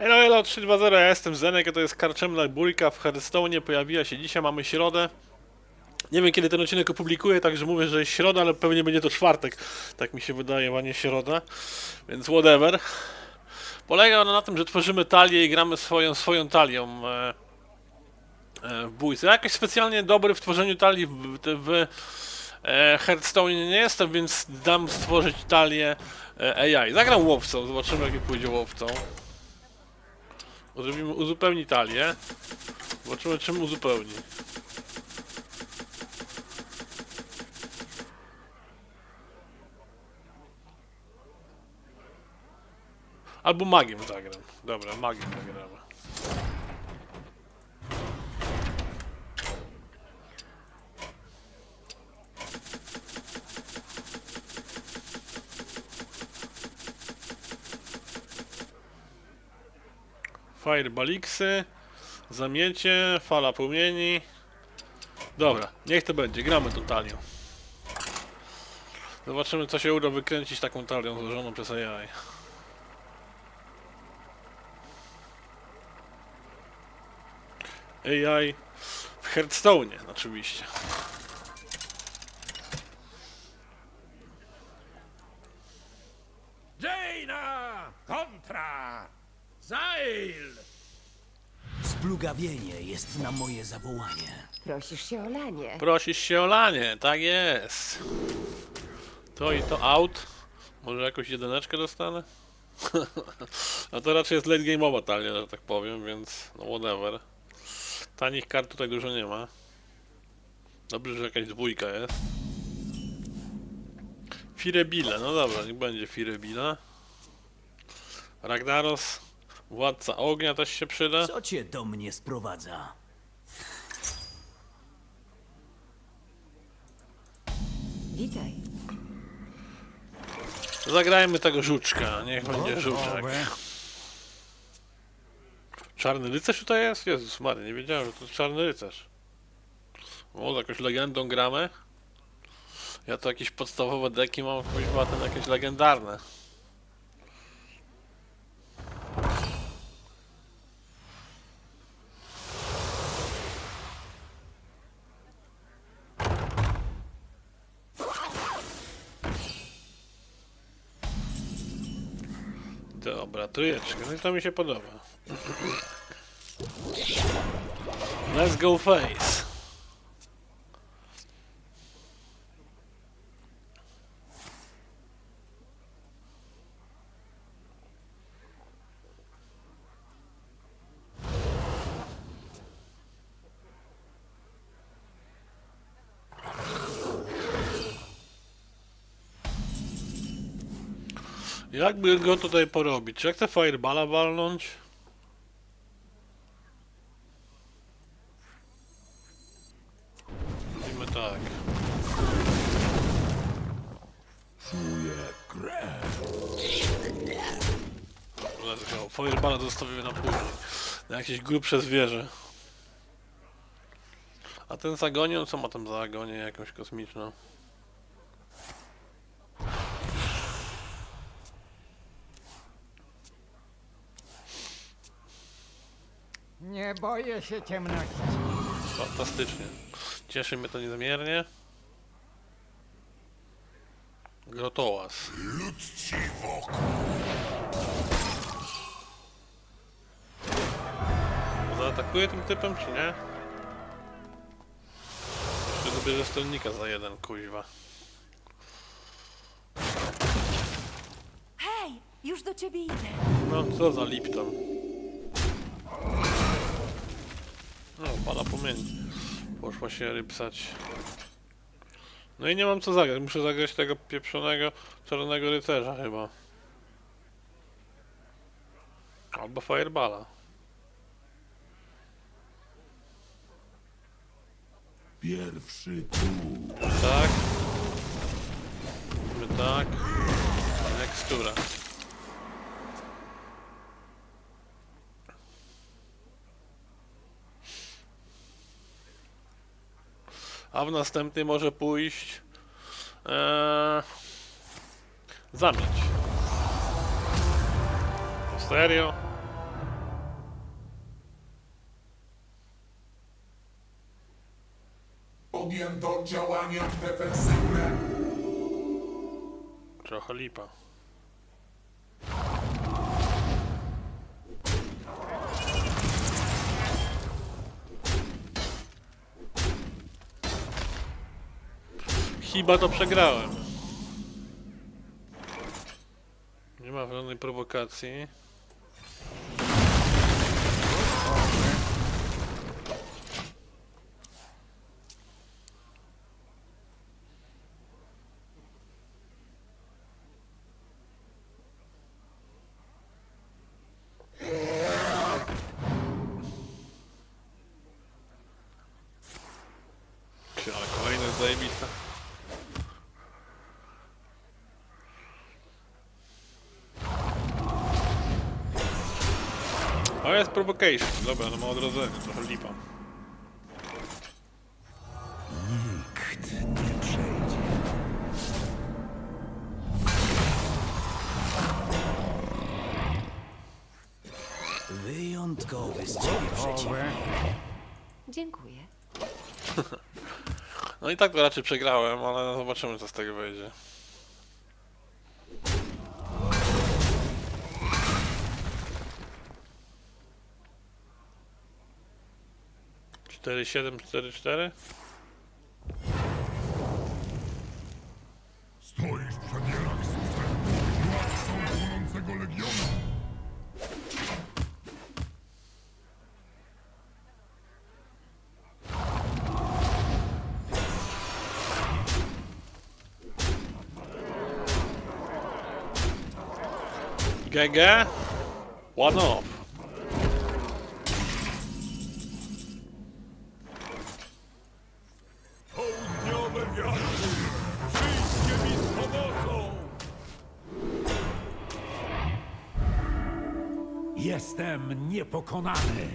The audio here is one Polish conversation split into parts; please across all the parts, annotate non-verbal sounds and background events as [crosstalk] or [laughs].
Hello, hello, 320, ja jestem Zenek, a to jest Karczemna Bójka w Hearthstone, pojawiła się dzisiaj, mamy środę. Nie wiem kiedy ten odcinek opublikuję, także mówię, że jest środa, ale pewnie będzie to czwartek. Tak mi się wydaje, a nie środa. Więc whatever. Polega ona na tym, że tworzymy talię i gramy swoją, swoją talią e, e, w bójce. Ja jakoś specjalnie dobry w tworzeniu talii w, w, e, Hearthstone nie jestem, więc dam stworzyć talię e, AI. Zagram łowcą, zobaczymy jak mi pójdzie łowcą. Zrobimy uzupełni talię. Zobaczymy czym uzupełni. Albo magiem zagram. Dobra, magiem zagramy. Firebaliksy, zamiecie, fala płomieni. Dobra, niech to będzie, gramy tą talią. Zobaczymy co się uda wykręcić taką talią złożoną przez AI. AI w Hearthstone oczywiście. Jaina! Kontra! Zail! Splugawienie jest na moje zawołanie. Prosisz się o lanie. Prosisz się o lanie, tak jest. To i to out. Może jakąś jedyneczkę dostanę? [laughs] A to raczej jest late game'owa talia, że tak powiem, więc no whatever. Tanich kart tutaj dużo nie ma. Dobrze, że jakaś dwójka jest. Firebile, no dobra, niech będzie Firebile. Ragnaros, Władca Ognia też się przyda. Co cię do mnie sprowadza? Witaj. Zagrajmy tego żuczka, niech będzie żuczek. Czarny rycerz tutaj jest? Jezus Mary, nie wiedziałem, że to czarny rycerz. O, z jakąś legendą gramy. Ja to jakieś podstawowe deki mam, kuźwa, ten jakieś legendarne. Dobra, trójeczka, no i to mi się podoba. Let's go face. Jakby go tutaj porobić? Czy ja chcę fireballa walnąć? Robimy tak. Let's go. Fireballa zostawimy na później. Na jakieś grubsze zwierzę. A ten z agonią, co ma tam za agonię jakąś kosmiczną? Nie boję się ciemności. Fantastycznie. Cieszy mnie to niezmiernie. Grotołas. Zaatakuje tym typem, czy nie? Jeszcze dobierze stolnika za jeden, kuźwa. Hej, już do ciebie idę. No, co za Lipton. No, pada płomieni. Poszła się rypsać. No i nie mam co zagrać. Muszę zagrać tego pieprzonego czarnego rycerza chyba. Albo Fireballa. Pierwszy tu. Tak. My tak. Tekstura. a w następny może pójść e, zamieć. Serio? Podjęto działania defensywne. Trochę lipa. Chyba to przegrałem. Nie ma żadnej prowokacji. O, jest provocation. Dobra, no ma odrodzenie, trochę lipa. Nikt nie przejdzie. Wyjątkowy z ciebie przeciwnik. Dziękuję. No i tak to raczej przegrałem, ale zobaczymy co z tego wyjdzie. Cztery, siedem, cztery, cztery? Stoisz przed Jeraxusem, władcą płonącego legionu. GG? One off. Jestem niepokonany!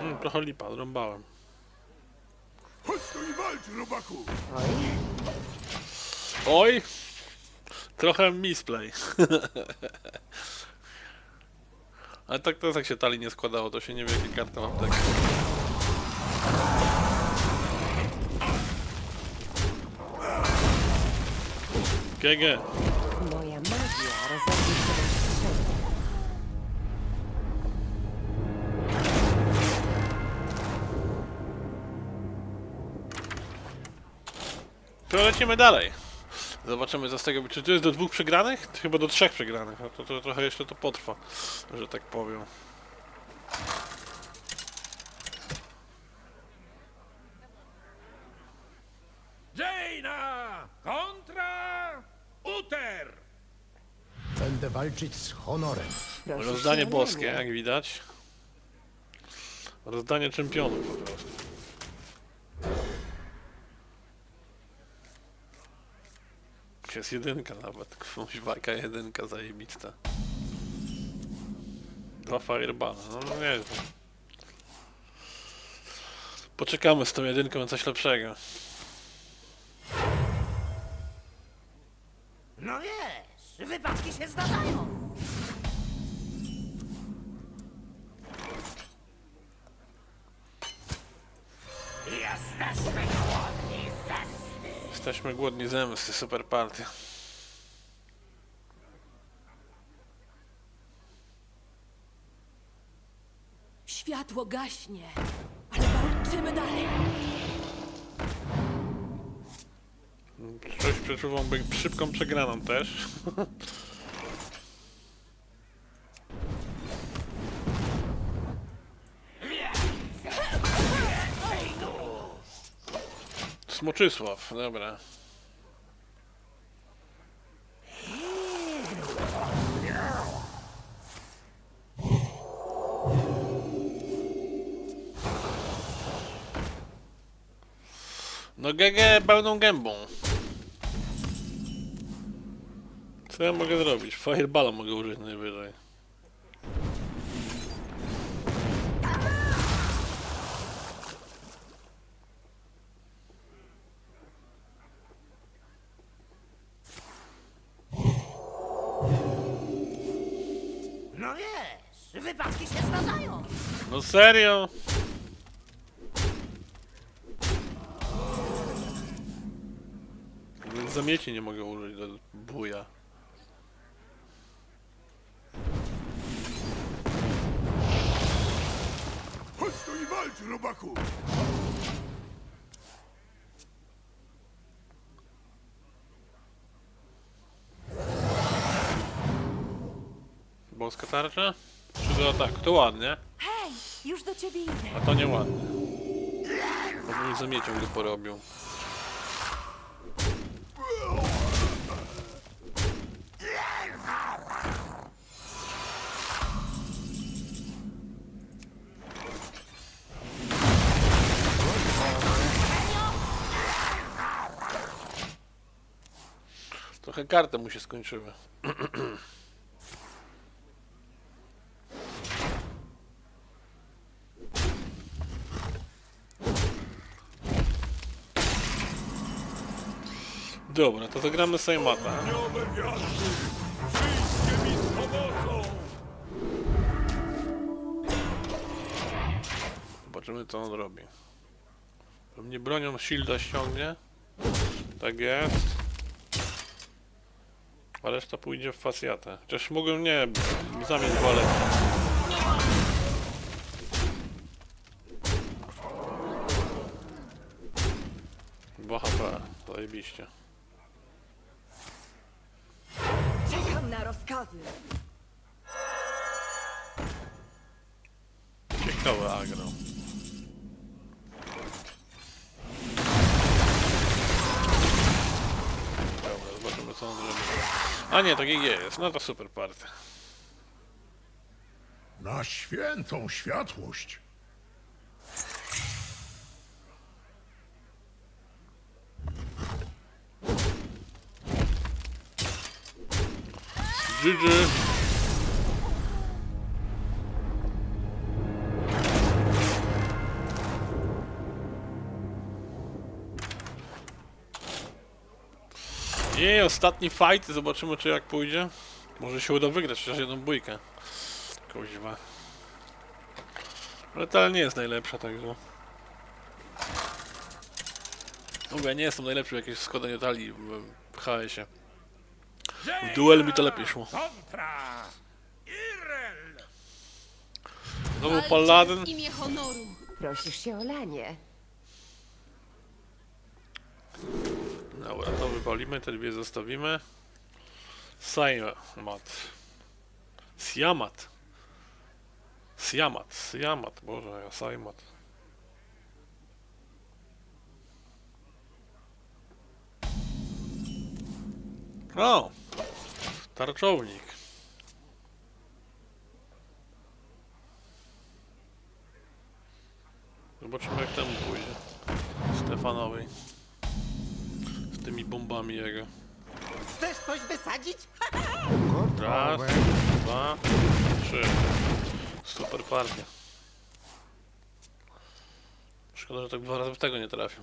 Mm, trochę lipa, zrąbałem. Chodź tu i walcz, robaku! Oj! Trochę misplay. [laughs] Ale tak to jest jak się tali nie składało, to się nie wie jakie karty mam tak. GG. Moja magia rozlegnie się To lecimy dalej. Zobaczymy co z tego. Czy to jest do dwóch przegranych? Chyba do trzech przegranych. No to, to trochę jeszcze to potrwa, że tak powiem. Jaina! Kontra! Uter! Będę walczyć z honorem. Rozdanie boskie, jak widać. Rozdanie czempionów po prostu. Jest jedynka nawet, kuźwaka jedynka zajebista. Dwa fireballa, no, no nie wiem. Poczekamy z tą jedynką na coś lepszego. No wiesz, wypadki się zdarzają. Jesteśmy głodni zemsty, super partia. Światło gaśnie, ale walczymy dalej. Coś przeczuwam szybką przegraną też. [laughs] Smoczysław, dobra. No GG pełną gębą. Co ja mogę zrobić? Fireballa mogę użyć najwyżej. No serio? zamieci nie mogę użyć do buja. Chodź tu i walcz, robaku! Boska tarcza? Czy do ataku? To ładnie, Hej, już do ciebie idę. a to nieładnie. Bo mój zamiecią go porobił. Trochę karty mu się skończyły. [clears throat] Dobra, to zagramy z pomocą! Zobaczymy co on robi. Pewnie bronią shielda ściągnie. Tak jest. A reszta pójdzie w facjatę. Chociaż mogą nie zamieć wolę. Dwa HP, zajebiście. Rozkazy. Ciekawe agro. Dobra, zobaczymy co on zrobi. A nie, to GG jest. No to super partia. Na świętą światłość. GG. I ostatni fight, zobaczymy czy jak pójdzie. Może się uda wygrać chociaż jedną bójkę. Kuźwa. Ale ta nie jest najlepsza, także. W nie jestem najlepszy w jakimś składaniu talii w HS-ie. W duelu mi to lepiej szło. Znowu Paladin. w imię honoru. Prosisz się o lanie. Dobra, to wypalimy, te dwie zostawimy. Saimat. Siamat. Siamat, Siamat, boże, ja Saimat. O! Tarczownik. Zobaczymy jak temu pójdzie. Stefanowi. Z tymi bombami jego. Chcesz coś wysadzić? Raz, dwa, trzy. Super partia. Szkoda, że tak dwa razy w tego nie trafił.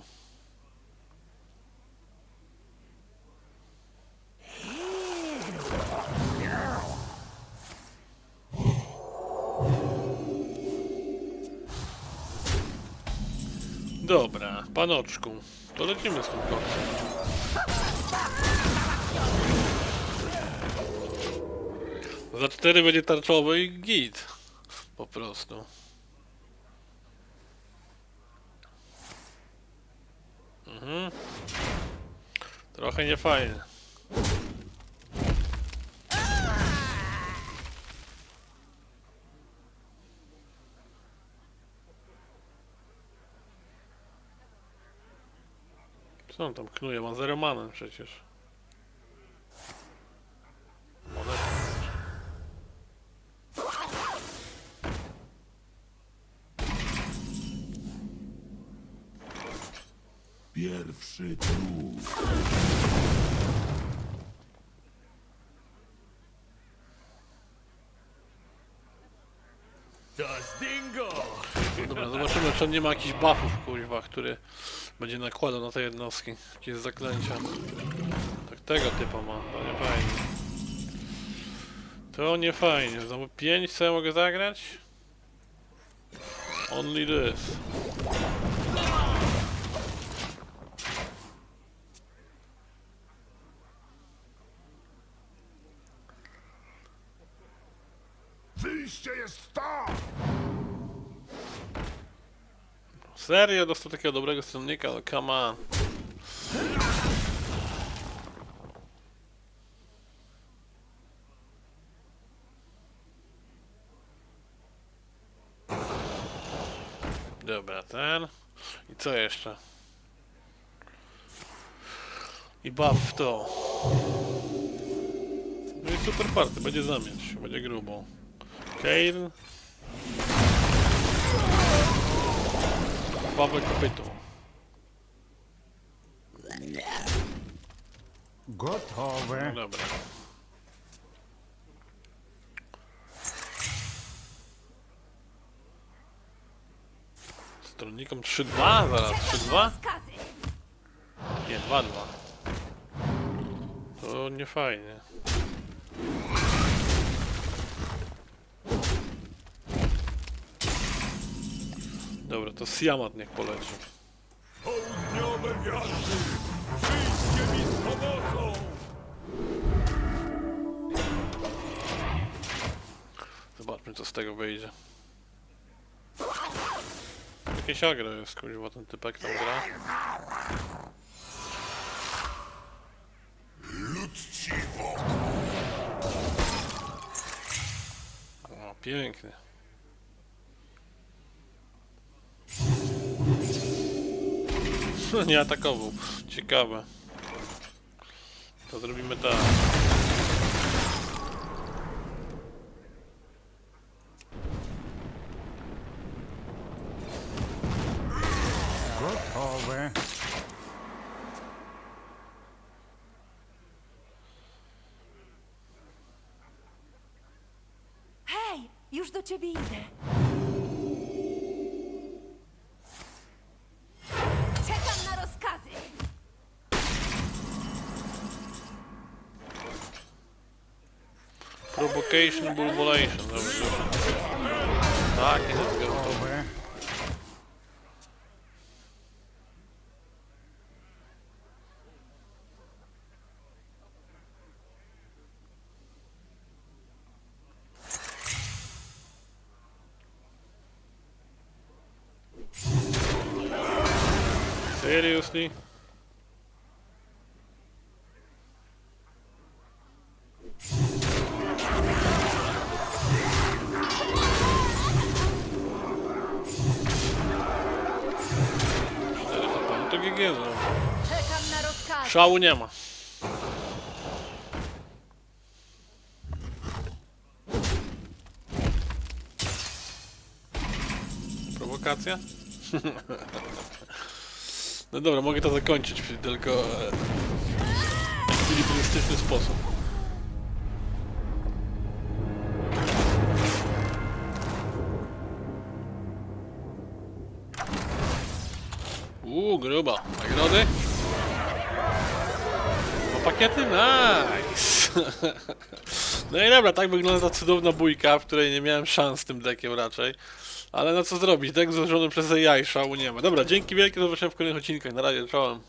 Panoczku, to lecimy z tym koksem. Za cztery będzie tarczowy i git. Po prostu. Mhm. Trochę niefajnie. Co on tam knuje? Ma zero przecież. Pierwszy trup. Dobra, zobaczymy czy on nie ma jakichś buffów kurwa, który będzie nakładał na te jednostki. Jakieś zaklęcia. Tak tego typa ma, to nie fajnie. To nie fajnie. Znowu 5 co ja mogę zagrać? Only this. Serio, dostał takiego dobrego stronnika, no come on. Dobra, ten. I co jeszcze? I buff w to. No i super party, będzie zamieć, będzie grubo. Kane. Bawę kopytu. Gotowe. No dobra. Stronnikom 3-2 zaraz, 3-2? Rozkazy. Nie, 2-2. To nie fajnie. Dobra, to Siamat niech poleci. Południowe przyjdźcie mi z pomocą! Zobaczmy co z tego wyjdzie. Jakieś agro jest, kurwa, ten typek tam gra. Ludciwo! O, piękny. [laughs] Nie atakował. Ciekawe. To zrobimy tak. Gotowe. Hej, już do ciebie idę. Provocation, Bulbulation. Dobrze. Tak, jest go. Gotowe. Seriously? Szału nie ma. Prowokacja? [laughs] No dobra, mogę to zakończyć tylko e, w ekwilibrystyczny sposób. Uuu, gruba. Nagrody? Pakiety? Nice! [laughs] No i dobra, tak wygląda cudowna bójka, w której nie miałem szans z tym dekiem raczej. Ale no co zrobić, dek złożony przez AI szału nie ma. Dobra, dzięki wielkie, do zobaczenia w kolejnych odcinkach. Na razie, czołem.